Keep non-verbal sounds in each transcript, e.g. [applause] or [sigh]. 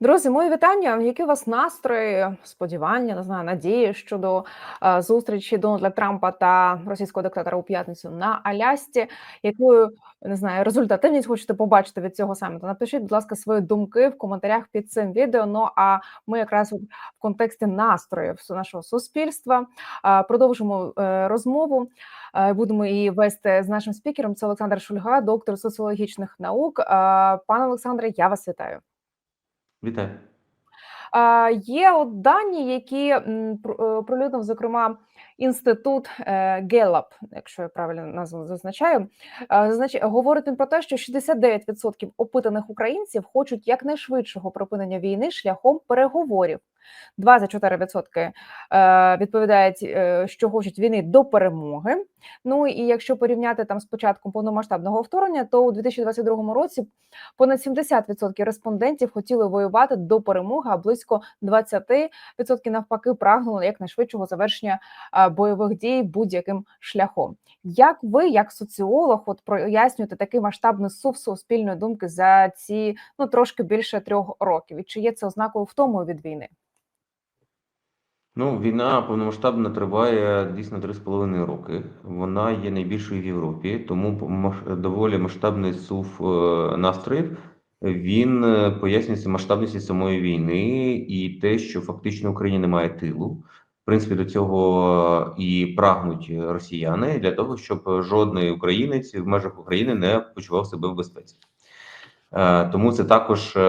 Друзі, мої вітання. Які у вас настрої, сподівання, не знаю, надії щодо е, зустрічі Дональда Трампа та російського диктатора у п'ятницю на Алясці? Якою не знаю, результативність хочете побачити від цього саміту? Напишіть, будь ласка, свої думки в коментарях під цим відео. Ну а ми якраз в контексті настроїв нашого суспільства е, продовжимо е, розмову. Будемо її вести з нашим спікером. Це Олександр Шульга, доктор соціологічних наук. Пане Олександре, я вас вітаю. Вітаю. Є от дані, які е, пролюднив, зокрема, інститут Гелап, якщо я правильно назву зазначаю, Е, зазнач- говорить він про те, що 69% опитаних українців хочуть якнайшвидшого припинення війни шляхом переговорів. 24% е, відповідають, е, що хочуть війни до перемоги. Ну і якщо порівняти там з початком повномасштабного вторгнення, то у 2022 році понад 70% респондентів хотіли воювати до перемоги, а близько 20% навпаки прагнули якнайшвидшого завершення бойових дій будь-яким шляхом. Як ви, як соціолог, от прояснюєте такий масштабний сув суспільної думки за ці ну трошки більше трьох років? І чи є це ознакою втомою від війни? Ну, війна повномасштабна триває дійсно 3,5 роки. Вона є найбільшою в Європі, тому доволі масштабний сув е, настроїв. Він е, пояснюється масштабністю самої війни і те, що фактично Україні немає тилу. В принципі, до цього і прагнуть росіяни для того, щоб жодний українець в межах України не почував себе в безпеці. Е, Тому це також е,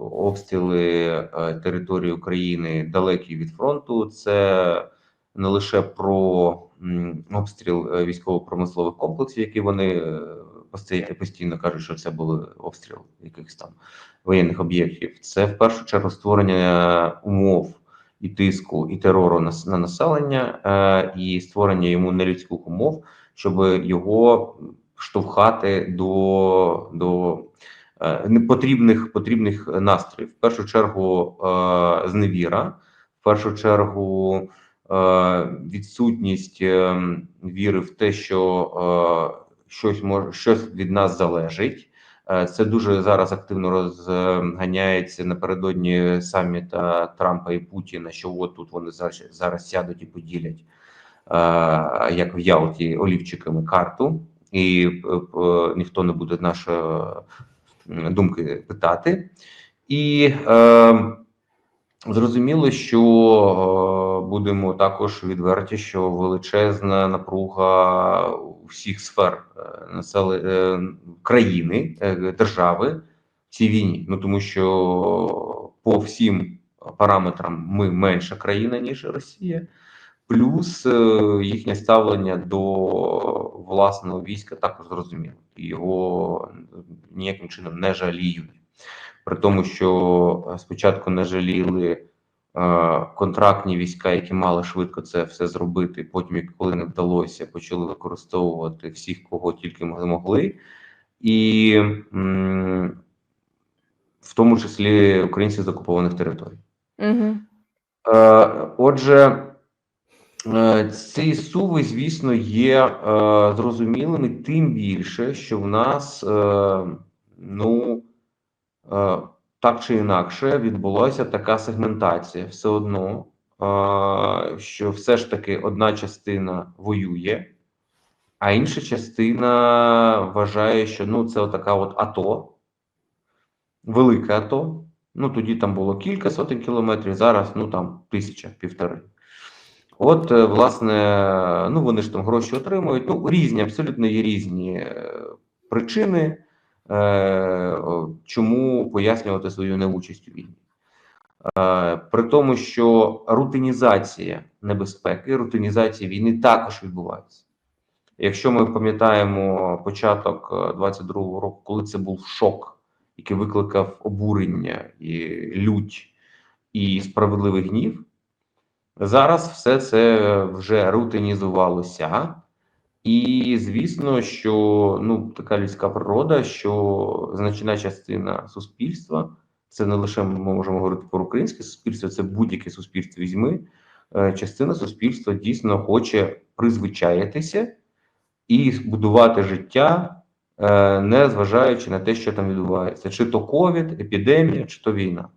обстріли е, території України далекі від фронту. Це не лише про обстріл військово-промислових комплексів, які вони постійно, кажуть, що це були обстріл якихось там воєнних об'єктів. Це в першу чергу створення умов і тиску, і терору на, на населення, і створення йому нелюдських умов, щоб його штовхати до, до е, непотрібних потрібних настроїв. В першу чергу е, зневіра, в першу чергу е, відсутність віри в те, що щось може щось від нас залежить. Це дуже зараз активно розганяється напередодні саміта Трампа і Путіна. Що от тут вони зараз, сядуть і поділять, як в Ялті, олівчиками карту і е, е, ніхто не буде нашої думки питати. І е, зрозуміло, що е, будемо також відверті, що величезна напруга всіх сфер насели, країни, держави в цій війні. Ну тому що по всім параметрам ми менша країна, ніж Росія. Плюс е, їхнє ставлення до власного війська також зрозуміло. І Його ніяким чином не жаліють. При тому, що е, спочатку не жаліли е, контрактні війська, які мали швидко це все зробити. Потім, коли не вдалося, почали використовувати всіх, кого тільки могли. І в тому числі українців з окупованих територій. Угу. Е, Отже, е, ці суви, звісно, є е, зрозумілими, тим більше, що в нас, е, ну е, так чи інакше, відбулася така сегментація. Все одно, е, що все ж таки одна частина воює, а інша частина вважає, що ну це така от АТО, велике АТО. Ну тоді там було кілька сотень кілометрів, зараз ну там тисяча півтори. От, е, власне, ну вони ж там гроші отримують. Ну, різні, абсолютно є різні е, причини, е, чому пояснювати свою неучасть у війні. При тому, що рутинізація небезпеки, рутинізація війни також відбувається. Якщо ми пам'ятаємо початок е, 22-го року, коли це був шок, який викликав обурення і лють і справедливий гнів, зараз все це вже рутинізувалося. І звісно, що ну така людська природа, що значна частина суспільства, це не лише ми можемо говорити про українське суспільство, це будь-яке суспільство візьми. е, Частина суспільства дійсно хоче призвичаїтися і будувати життя е, не зважаючи на те, що там відбувається, чи то ковід, епідемія, чи то війна.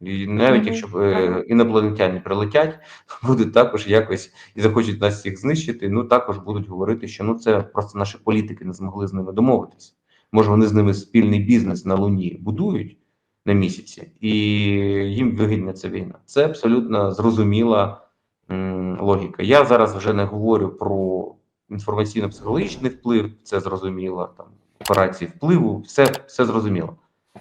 І навіть якщо е, інопланетяни прилетять, [laughs] будуть також якось і захочуть нас всіх знищити. Ну також будуть говорити, що ну це просто наші політики не змогли з ними домовитися. Може, вони з ними спільний бізнес на Луні будують на місяці, і їм вигідна ця війна. Це абсолютно зрозуміла м, логіка. Я зараз вже не говорю про інформаційно-психологічний вплив, це зрозуміло, там операції впливу, все, все зрозуміло.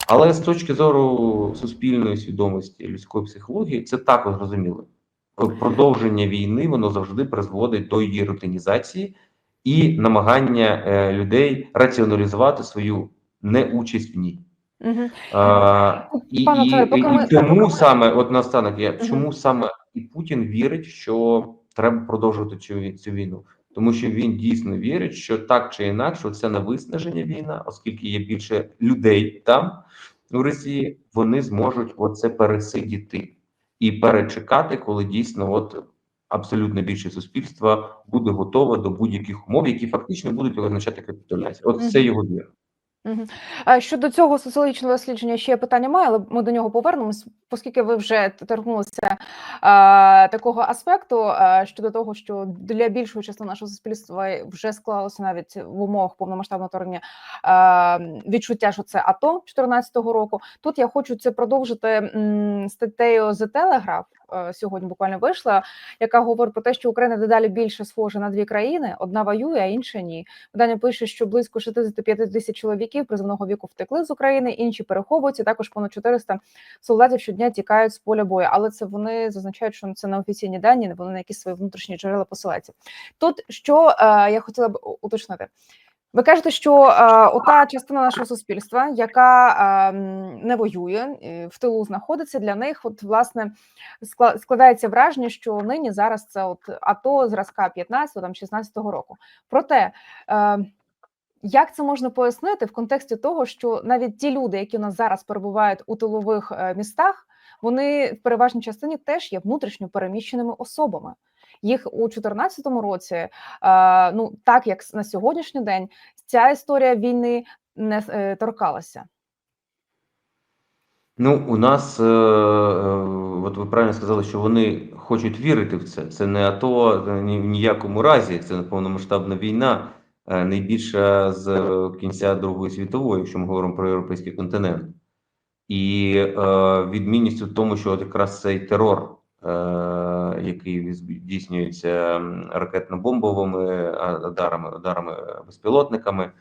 Але з точки зору суспільної свідомості людської психології, це також зрозуміло. Продовження війни воно завжди призводить до її рутинізації і намагання е, людей раціоналізувати свою неучасть в ній. Мгм. А, і, Пане і, поки і тому саме, от наостанок, я Мгм. чому саме і Путін вірить, що треба продовжувати цю, цю війну, тому що він дійсно вірить, що так чи інакше це на виснаження війна, оскільки є більше людей там у Росії, вони зможуть оце пересидіти і перечекати, коли дійсно от абсолютно більше суспільства буде готове до будь-яких умов, які фактично будуть означати капітуляцію. От це його віра. Щодо цього соціологічного дослідження ще питання маю, але ми до нього повернемось, оскільки ви вже торкнулися а, такого аспекту а, щодо того, що для більшої частини нашого суспільства вже склалося навіть в умовах повномасштабного вторгнення відчуття, що це АТО 2014 року. Тут я хочу це продовжити м, статтею The Telegraph, сьогодні буквально вийшла, яка говорить про те, що Україна дедалі більше схожа на дві країни: одна воює, а інша ні. Видання пише, що близько 65 тисяч чоловіків призовного віку втекли з України, інші переховуються. Також понад 400 солдатів щодня тікають з поля бою. Але це вони зазначають, що це не офіційні дані, вони на якісь свої внутрішні джерела посилаються. Тут що е, я хотіла б уточнити. Ви кажете, що е, ота частина нашого суспільства, яка е, не воює, е, в тилу знаходиться для них, от власне скла- складається враження, що нині зараз це от АТО зразка 15 там 16 року. Проте е, як це можна пояснити в контексті того, що навіть ті люди, які у нас зараз перебувають у тилових е, містах, вони в переважній частині теж є внутрішньо переміщеними особами. Їх у 2014 році, е, ну так як на сьогоднішній день, ця історія війни не е, торкалася. Ну, у нас, е, е, от ви правильно сказали, що вони хочуть вірити в це. Це не АТО ні в ніякому разі, це повномасштабна війна, найбільша з кінця Другої світової, якщо ми говоримо про європейський континент. І е, відмінність у тому, що от якраз цей терор, е, який здійснюється ракетно-бомбовими ударами, ударами безпілотниками,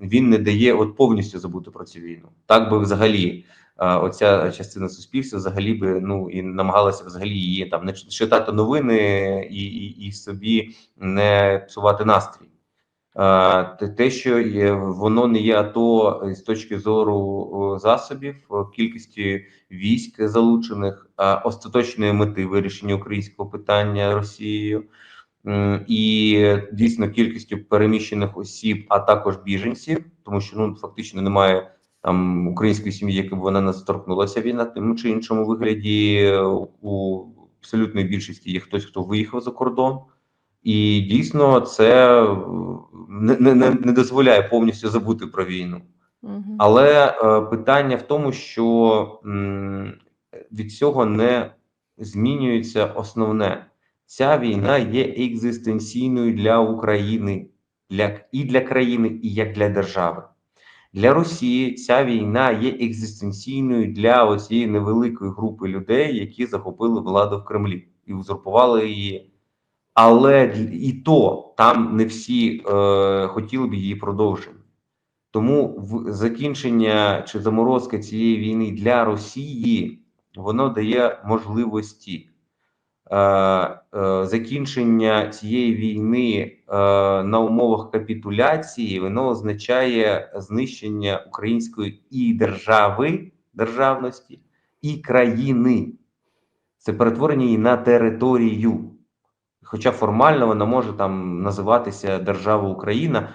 він не дає от повністю забути про цю війну. Так би взагалі оця частина суспільства взагалі би ну і намагалася взагалі її там не читати новини і, і, і собі не псувати настрій. Е, те- що є, воно не є АТО з точки зору засобів, о, кількості військ залучених, остаточної мети вирішення українського питання Росією, і дійсно кількістю переміщених осіб, а також біженців, тому що ну фактично немає там української сім'ї, яка б вона не торкнулася війна, тим чи іншому вигляді е, у абсолютної більшості є хтось, хто виїхав за кордон. І дійсно це не, не, не не дозволяє повністю забути про війну. Але е, питання в тому, що м, від цього не змінюється основне. Ця війна є екзистенційною для України, для, і для країни, і як для держави. Для Росії ця війна є екзистенційною для оцієї невеликої групи людей, які захопили владу в Кремлі і узурпували її. Але і то там не всі е, хотіли б її продовження. Тому в закінчення чи заморозка цієї війни для Росії воно дає можливості. Е, е, закінчення цієї війни е, на умовах капітуляції воно означає знищення української і держави державності, і країни. Це перетворення її на територію. Хоча формально вона може там називатися Держава Україна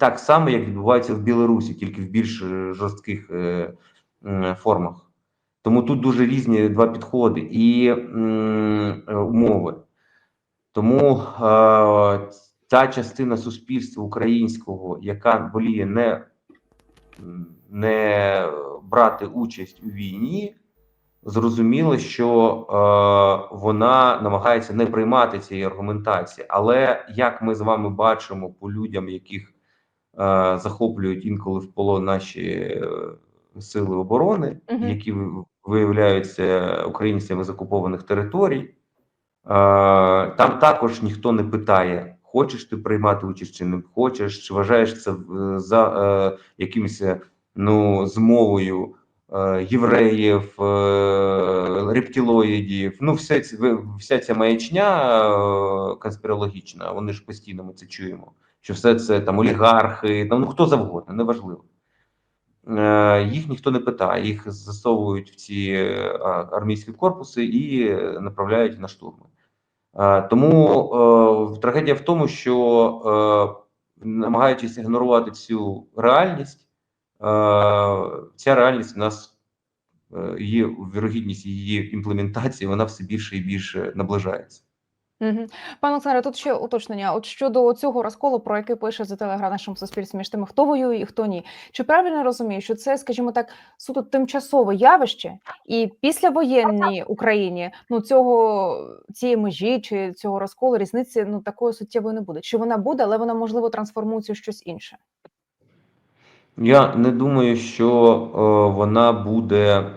так само, як відбувається в Білорусі, тільки в більш е, жорстких е, формах. Тому тут дуже різні два підходи і е, умови. Тому е, та частина суспільства українського, яка воліє не не брати участь у війні, зрозуміло, що е, вона намагається не приймати цієї аргументації. Але як ми з вами бачимо по людям, яких е, захоплюють інколи в полон наші е, сили оборони, Мгм. які ви- виявляються українцями з окупованих територій, е, там також ніхто не питає, хочеш ти приймати участь чи не хочеш, чи вважаєш це е, за е, якимось е, ну, змовою євреїв, е, рептилоїдів. Ну, все, вся ця маячня е, конспірологічна, вони ж постійно ми це чуємо. Що все це там олігархи, там, ну хто завгодно, неважливо. Е, Їх ніхто не питає, їх засовують в ці е, армійські корпуси і е, направляють на штурми. Е, Тому е, трагедія в тому, що е, намагаючись ігнорувати цю реальність, е, ця реальність у нас е, її вірогідність її імплементації, вона все більше і більше наближається. Мгм. Пане Олександре, тут ще уточнення. От щодо цього розколу, про який пише за телеграм нашому суспільстві між тими, хто воює і хто ні. Чи правильно розумію, що це, скажімо так, суто тимчасове явище, і післявоєнній Україні ну цього цієї межі чи цього розколу різниці ну такої суттєвої не буде? Чи вона буде, але вона можливо трансформується у щось інше? Я не думаю, що е, вона буде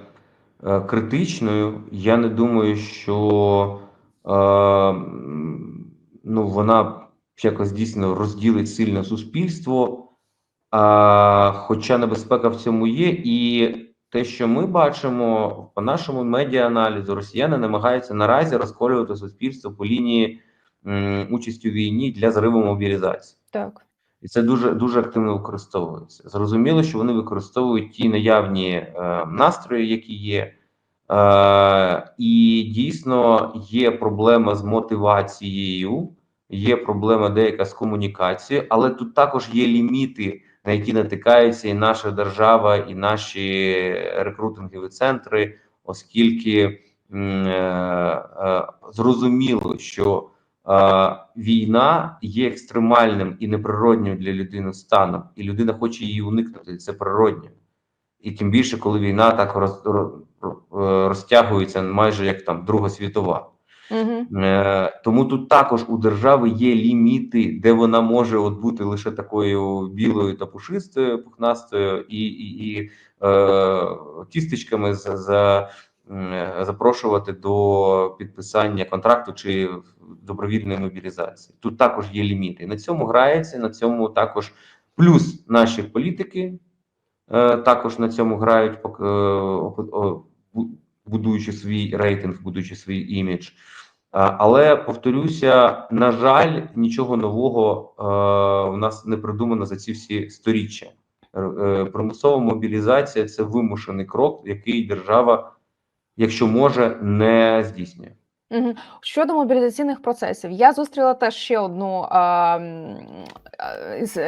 е, критичною. Я не думаю, що е, ну, вона якось дійсно розділить сильно суспільство. А, хоча небезпека в цьому є, і те, що ми бачимо по нашому медіа-аналізу, росіяни намагаються наразі розколювати суспільство по лінії м, участі у війні для зриву мобілізації. Так. І це дуже дуже активно використовується. Зрозуміло, що вони використовують ті наявні е, настрої, які є, е, і дійсно є проблема з мотивацією, є проблема деяка з комунікацією, але тут також є ліміти, на які натикається і наша держава, і наші рекрутингові центри, оскільки е, е, зрозуміло, що війна є екстремальним і неприроднім для людини станом, і людина хоче її уникнути. Це природньо. І тим більше, коли війна так роз, ро- ро- е, розтягується, майже як там Друга світова. Угу. Е, тому тут також у держави є ліміти, де вона може от бути лише такою білою та пушистою, пухнастою, і, і, і е, тістечками за, за, запрошувати до підписання контракту чи добровільної мобілізації. Тут також є ліміти. На цьому грається, на цьому також плюс наші політики е, також на цьому грають, е, будуючи свій рейтинг, будуючи свій імідж. Але повторюся, на жаль, нічого нового е, в нас не придумано за ці всі сторіччя. Е, Примусова мобілізація це вимушений крок, який держава, якщо може, не здійснює. Щодо мобілізаційних процесів, я зустріла теж ще одну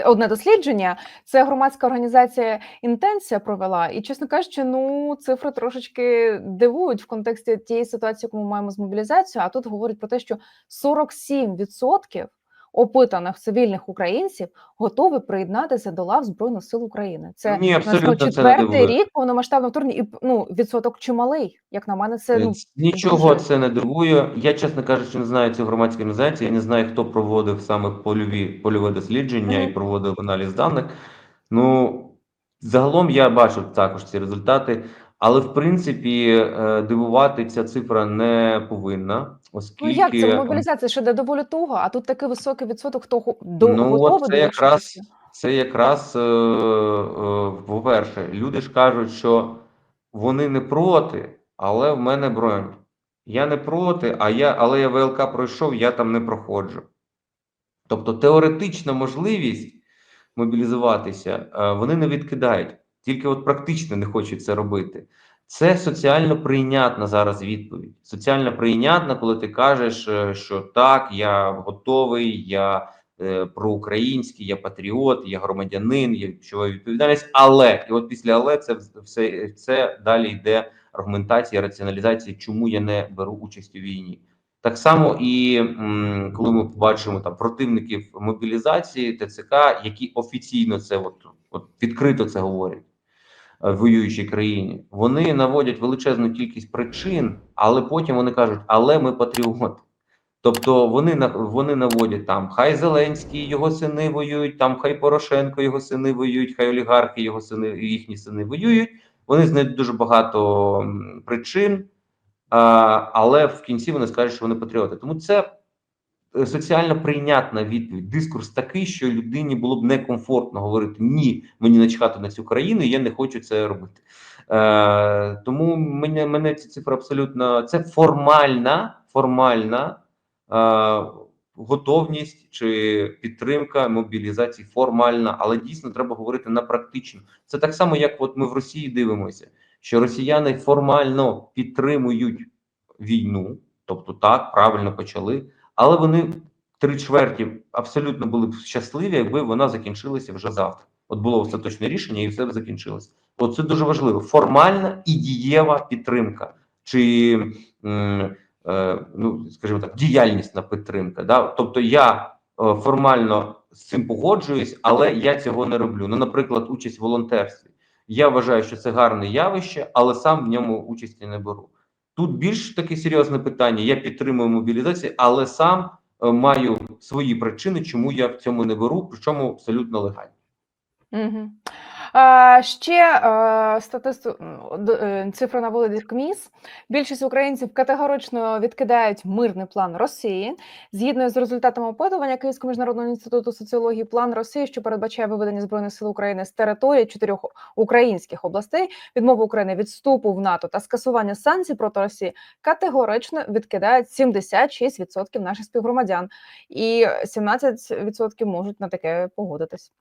одне дослідження. Це громадська організація Інтенсія провела, і чесно кажучи, ну цифри трошечки дивують в контексті тієї ситуації, яку ми маємо з мобілізацією. А тут говорять про те, що 47% опитаних цивільних українців готові приєднатися до лав збройних сил України. Це Ні, абсолютно четвертий рік повномасштабного вторгнення, і ну відсоток чималий. Як на мене, це ну Нічого це не дивує. Я, чесно кажучи, не знаю цю громадську організацію. Я не знаю, хто проводив саме польові польове дослідження і проводив аналіз даних. Ну загалом я бачу також ці результати, але в принципі е, дивувати ця цифра не повинна, Ну як це мобілізація ще йде доволі туго, а тут такий високий відсоток, хто го- до Ну, готовий це якраз, це якраз, е, е, по-перше, люди ж кажуть, що вони не проти, але в мене бронь. Я не проти, а я, але я ВЛК пройшов, я там не проходжу. Тобто теоретична можливість мобілізуватися вони не відкидають, тільки от практично не хочуть це робити. Це соціально прийнятна зараз відповідь. Соціально прийнятна, коли ти кажеш, е, що так, я готовий, я е, проукраїнський, я патріот, я громадянин, я відчуваю відповідальність. Але і от після але це все це далі йде аргументація, раціоналізація, чому я не беру участь у війні. Так само і м, коли ми бачимо там противників мобілізації ТЦК, які офіційно це от, от відкрито це говорять в воюючій країні, вони наводять величезну кількість причин, але потім вони кажуть, але ми патріоти. Тобто вони вони наводять там хай Зеленський, його сини воюють, там хай Порошенко, його сини воюють, хай олігархи, його сини, їхні сини воюють. Вони знайдуть дуже багато причин, але в кінці вони скажуть, що вони патріоти. Тому це е, соціально прийнятна відповідь. Дискурс такий, що людині було б некомфортно говорити ні, мені начхати на цю країну, я не хочу це робити. Е, тому мене, мене ці цифри абсолютно це формальна, формальна е, готовність чи підтримка мобілізації формальна, але дійсно треба говорити на практично. Це так само, як от ми в Росії дивимося, що росіяни формально підтримують війну, тобто так правильно почали, але вони три чверті абсолютно були б щасливі, якби вона закінчилася вже завтра. От було остаточне рішення, і все б закінчилося. От це дуже важливо. Формальна і дієва підтримка, чи е, ну скажімо так, діяльнісна підтримка. Да? Тобто я е, формально з цим погоджуюсь, але я цього не роблю. Ну, наприклад, участь в волонтерстві. Я вважаю, що це гарне явище, але сам в ньому участі не беру. Тут більш таке серйозне питання. Я підтримую мобілізацію, але сам е, маю свої причини, чому я в цьому не беру, причому абсолютно легально. Угу. Ще статисту е, цифру наводить КМІС. Більшість українців категорично відкидають мирний план Росії. Згідно з результатами опитування Київського міжнародного інституту соціології, план Росії, що передбачає виведення збройних сил України з території чотирьох українських областей, відмову України від вступу в НАТО та скасування санкцій проти Росії, категорично відкидають 76% наших співгромадян, і 17% можуть на таке погодитись.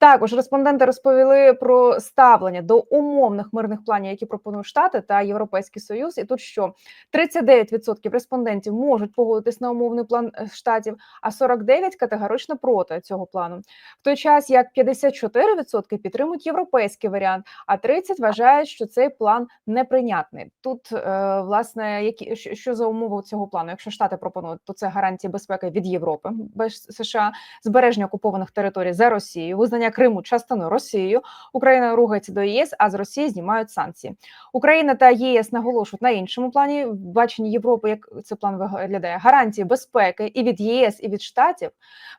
Також респонденти розповіли про ставлення до умовних мирних планів, які пропонують Штати та Європейський Союз. І тут що 39% респондентів можуть погодитись на умовний план е, штатів, а 49% категорично проти цього плану. В той час як 54% підтримують європейський варіант, а 30% вважають, що цей план неприйнятний. Тут е, власне які що- за умови цього плану? Якщо Штати пропонують, то це гарантії безпеки від Європи без США, збереження окупованих територій за Росією, визнання Криму частиною Росією. Україна рухається до ЄС, а з Росії знімають санкції. Україна та ЄС наголошують на іншому плані. В баченні Європи, як цей план виглядає, гарантії безпеки і від ЄС, і від Штатів.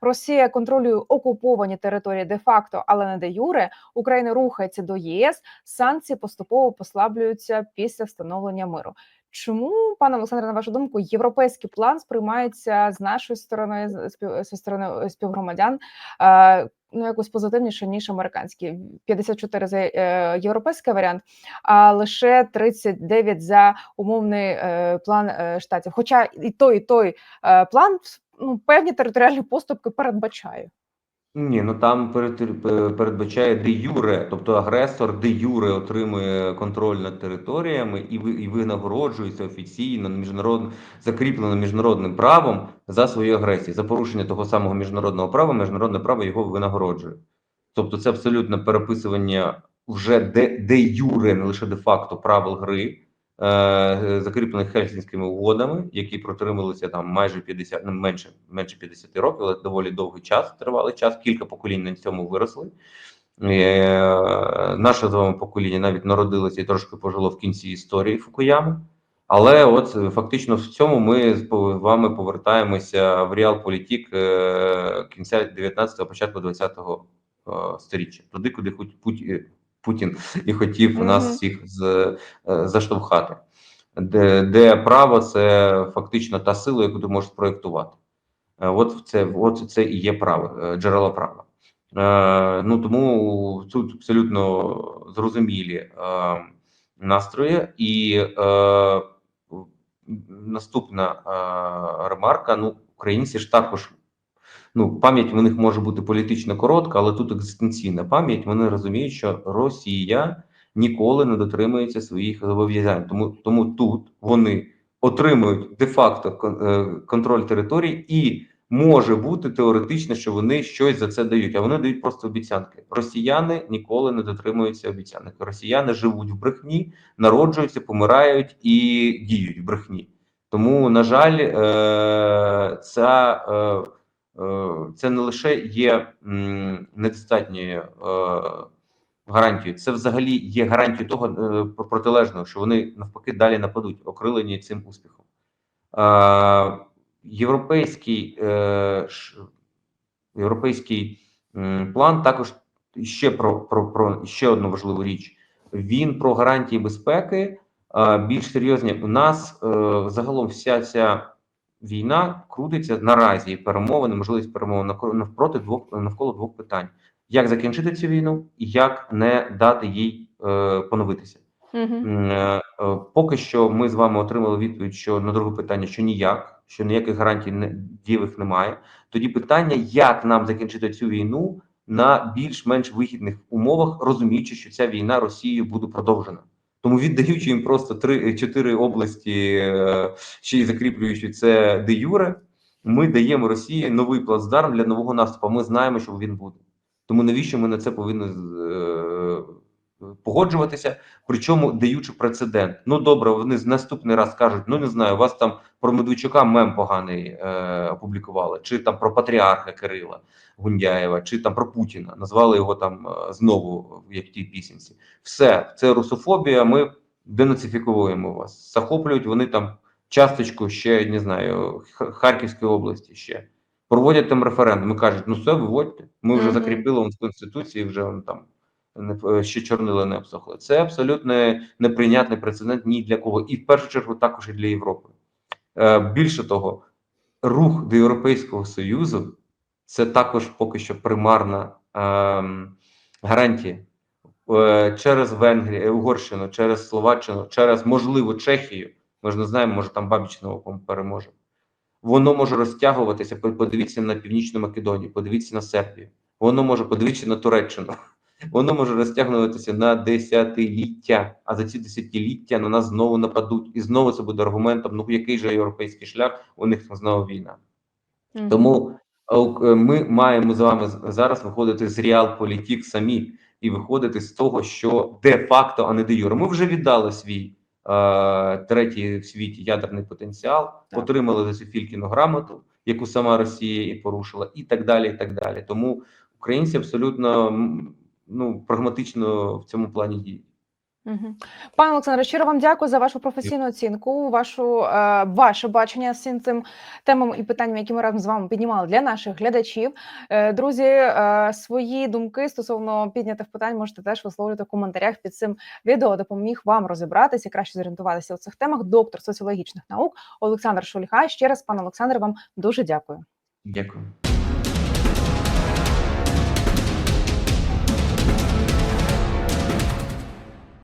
Росія контролює окуповані території де-факто, але не де юре. Україна рухається до єС. Санкції поступово послаблюються після встановлення миру. Чому, пане Олександре, на вашу думку, європейський план сприймається з нашої сторони, з сторони співгромадян, е, ну якось позитивніше ніж американський? 54 за е, європейський варіант, а лише 39 за умовний е, план е, штатів. Хоча і той, і той план ну, певні територіальні поступки передбачає. Ні, ну там перед- передбачає де юре, тобто агресор де юре отримує контроль над територіями і і винагороджується офіційно міжнародно закріплено міжнародним правом за свою агресію, за порушення того самого міжнародного права. Міжнародне право його винагороджує. Тобто, це абсолютно переписування вже де, де юре, не лише де факто правил гри, закріплених Хельсінськими угодами, які протрималися там майже 50, ну менше менше 50 років, але доволі довгий час, тривалий час. Кілька поколінь на цьому виросли. Е, наше з вами покоління навіть народилося і трошки пожило в кінці історії Фукуями. Але от е, фактично в цьому ми з вами повертаємося в реал-політік е, кінця 19-го, початку 20-го е, сторіччя, туди, куди хоч Пут- Путін і хотів нас всіх з, е, заштовхати, де, де право це фактично та сила, яку ти можеш спроєктувати. Е, От це, от це і є право, е, джерело права. Е, ну тому тут абсолютно зрозумілі е, настрої, і е, наступна е, ремарка: ну, українці ж також. Ну, пам'ять в них може бути політично коротка, але тут екзистенційна пам'ять. Вони розуміють, що Росія ніколи не дотримується своїх зобов'язань. Тому, тому тут вони отримують де-факто е, контроль територій, і може бути теоретично, що вони щось за це дають. А вони дають просто обіцянки. Росіяни ніколи не дотримуються обіцянок. Росіяни живуть в брехні, народжуються, помирають і діють в брехні. Тому, на жаль, е, ця, е, це не лише є недостатньою е, гарантією, це взагалі є гарантією того е, про- протилежного, що вони навпаки далі нападуть, окрилені цим успіхом. Е, Європейський, е, європейський план також ще про, про, про ще одну важливу річ. Він про гарантії безпеки. Більш серйозні, у нас е, загалом вся ця війна крутиться наразі перемовини, можливість перемовин навпроти двох навколо двох питань: як закінчити цю війну і як не дати їй е, поновитися. Е, Поки що ми з вами отримали відповідь, що на друге питання, що ніяк, що ніяких гарантій не, дієвих немає. Тоді питання, як нам закінчити цю війну на більш-менш вигідних умовах, розуміючи, що ця війна Росією буде продовжена. Тому віддаючи їм просто три чотири області, е, ще й закріплюючи це де юре, ми даємо Росії новий плацдарм для нового наступу. Ми знаємо, що він буде. Тому навіщо ми на це повинні е, погоджуватися? Причому даючи прецедент. Ну добре, вони з наступний раз кажуть: ну не знаю, у вас там про Медведчука мем поганий е, опублікували, чи там про патріарха Кирила Гундяєва, чи там про Путіна. Назвали його там е, знову, як в тій пісенці. Все, це русофобія. Ми денацифікуємо вас. Захоплюють вони там часточку ще не знаю Харківської області ще. Проводять там референдум і кажуть: ну все, виводьте. Ми вже Мгм. закріпили он в конституції, вже там ще чорнила не обсохли. Це абсолютно неприйнятний прецедент ні для кого, і в першу чергу також і для Європи. Е, більше того, рух до Європейського Союзу це також поки що примарна ем, гарантія. Е, через Венгрію, е, Угорщину, через Словаччину, через можливо Чехію. Ми ж не знаємо, може там Бабіч Новаком переможе. Воно може розтягуватися. Подивіться на Північну Македонію, подивіться на Сербію. Воно може подивіться на Туреччину. Воно може розтягнутися на десятиліття. А за ці десятиліття на нас знову нападуть, і знову це буде аргументом. Ну який же європейський шлях? У них знову війна. Мгм. Тому е, ми маємо з вами зараз виходити з реал-політік самі і виходити з того, що де-факто, а не де юре. Ми вже віддали свій е, третій в світі ядерний потенціал, Так. отримали за цю Фількіну грамоту, яку сама Росія і порушила, і так далі. І так далі. Тому українці абсолютно ну прагматично в цьому плані. Мгм. Пане Олександре, щиро вам дякую за вашу професійну оцінку, вашу е, ваше бачення з всім цим темам і питанням, які ми разом з вами піднімали для наших глядачів. Е, друзі, е, свої думки стосовно піднятих питань можете теж висловлювати в коментарях під цим відео. Допоміг вам розібратися, краще зорієнтуватися у цих темах. Доктор соціологічних наук Олександр Шульга. Ще раз, пане Олександре, вам дуже дякую. Дякую.